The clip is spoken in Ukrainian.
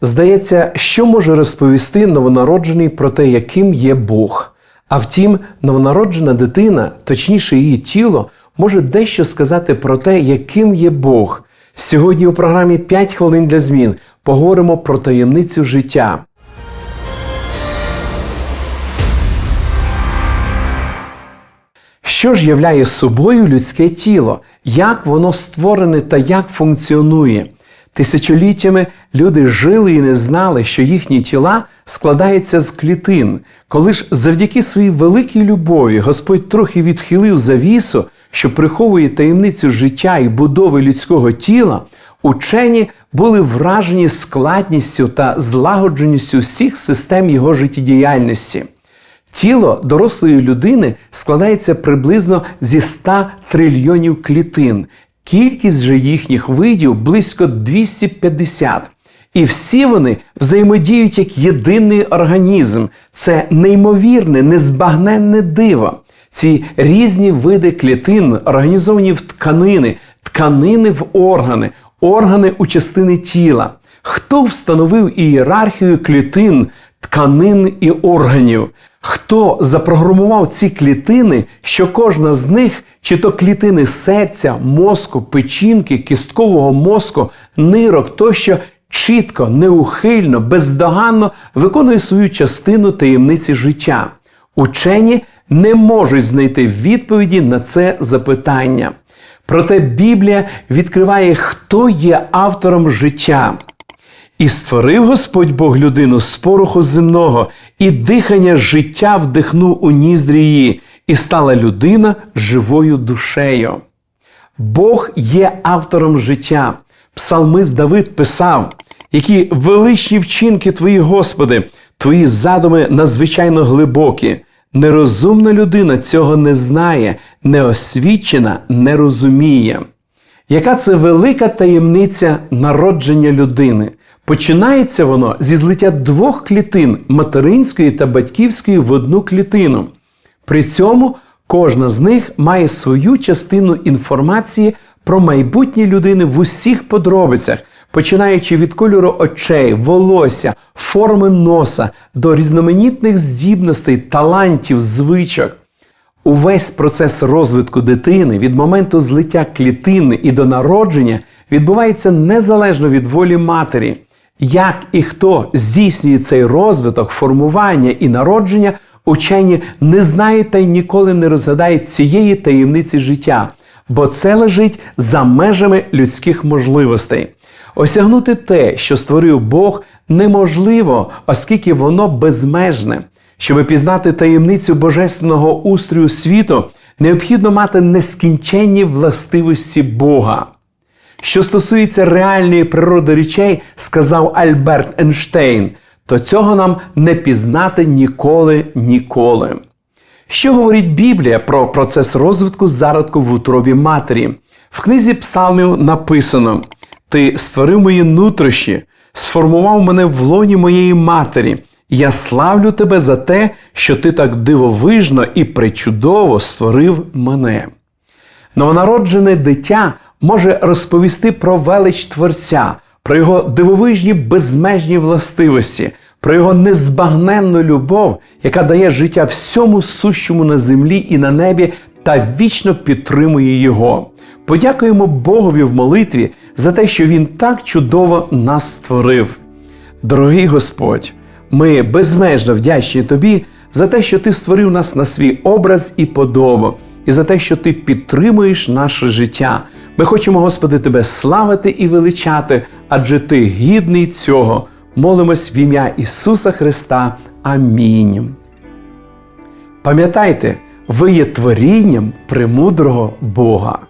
Здається, що може розповісти новонароджений про те, яким є Бог. А втім, новонароджена дитина, точніше її тіло, може дещо сказати про те, яким є Бог. Сьогодні у програмі «5 хвилин для змін поговоримо про таємницю життя. Що ж являє собою людське тіло, як воно створене та як функціонує? Тисячоліттями люди жили і не знали, що їхні тіла складаються з клітин. Коли ж завдяки своїй великій любові Господь трохи відхилив завісу, що приховує таємницю життя і будови людського тіла, учені були вражені складністю та злагодженістю всіх систем його життєдіяльності. Тіло дорослої людини складається приблизно зі 100 трильйонів клітин. Кількість же їхніх видів близько 250. І всі вони взаємодіють як єдиний організм. Це неймовірне, незбагненне диво. Ці різні види клітин організовані в тканини, тканини в органи, органи у частини тіла. Хто встановив ієрархію клітин, тканин і органів? Хто запрограмував ці клітини, що кожна з них, чи то клітини серця, мозку, печінки, кісткового мозку, нирок тощо чітко, неухильно, бездоганно виконує свою частину таємниці життя? Учені не можуть знайти відповіді на це запитання. Проте Біблія відкриває, хто є автором життя. І створив Господь Бог людину з пороху земного, і дихання життя вдихнув у ніздрі її, і стала людина живою душею. Бог є автором життя. Псалмист Давид писав, які величні вчинки Твої, Господи, Твої задуми надзвичайно глибокі. Нерозумна людина цього не знає, неосвічена не розуміє. Яка це велика таємниця народження людини? Починається воно зі злиття двох клітин материнської та батьківської в одну клітину. При цьому кожна з них має свою частину інформації про майбутнє людини в усіх подробицях, починаючи від кольору очей, волосся, форми носа до різноманітних здібностей, талантів, звичок. Увесь процес розвитку дитини від моменту злиття клітини і до народження відбувається незалежно від волі матері. Як і хто здійснює цей розвиток, формування і народження, учені не знають та й ніколи не розгадають цієї таємниці життя, бо це лежить за межами людських можливостей. Осягнути те, що створив Бог, неможливо, оскільки воно безмежне. Щоб пізнати таємницю божественного устрою світу, необхідно мати нескінченні властивості Бога. Що стосується реальної природи речей, сказав Альберт Ейнштейн, то цього нам не пізнати ніколи ніколи. Що говорить Біблія про процес розвитку зародку в утробі матері? В книзі Псалмів написано: Ти створив мої нутрощі, сформував мене в лоні моєї матері. Я славлю тебе за те, що ти так дивовижно і причудово створив мене. Новонароджене дитя може розповісти про велич Творця, про його дивовижні безмежні властивості, про його незбагненну любов, яка дає життя всьому сущому на землі і на небі та вічно підтримує його. Подякуємо Богові в молитві за те, що Він так чудово нас створив. Дорогий Господь, ми безмежно вдячні Тобі за те, що Ти створив нас на свій образ і подобу, і за те, що Ти підтримуєш наше життя. Ми хочемо, Господи, Тебе славити і величати, адже Ти гідний цього. Молимось в ім'я Ісуса Христа. Амінь. Пам'ятайте, ви є творінням премудрого Бога.